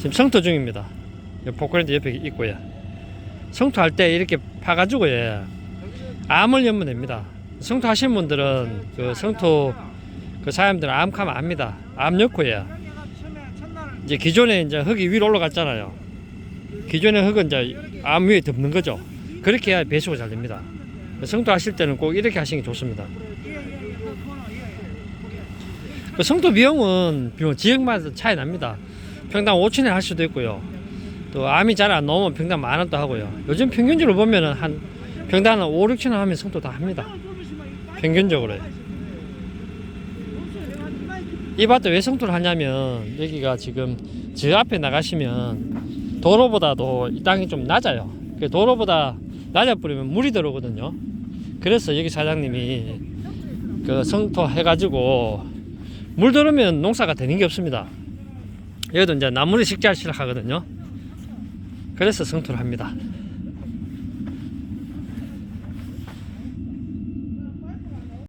지금 성토 중입니다. 포크랜드 옆에 있고요. 성토할 때 이렇게 파가지고 예, 암을 연면 됩니다. 성토하시는 분들은 그 성토 그 사람들은 암카면 압니다. 암 넣고요. 이제 기존에 이제 흙이 위로 올라갔잖아요. 기존의 흙은 이제 암 위에 덮는 거죠. 그렇게 해야 배수가 잘 됩니다. 성토 하실 때는 꼭 이렇게 하시는 게 좋습니다. 그 성토 비용은 비용 지역마다 차이 납니다. 평당 5천에 할 수도 있고요. 또 암이 잘안 나오면 평당 만 원도 하고요. 요즘 평균적으로 보면은 한 평당 한 5, 6천 원 하면 성토 다 합니다. 평균적으로. 이 밭도 왜 성토를 하냐면 여기가 지금 저 앞에 나가시면 도로보다도 이 땅이 좀 낮아요. 그 도로보다 낮아 버리면 물이 들어오거든요. 그래서 여기 사장님이 그 성토 해가지고 물 들으면 농사가 되는 게 없습니다. 여기도 이제 나무를 식재하시려 하거든요. 그래서 성토를 합니다.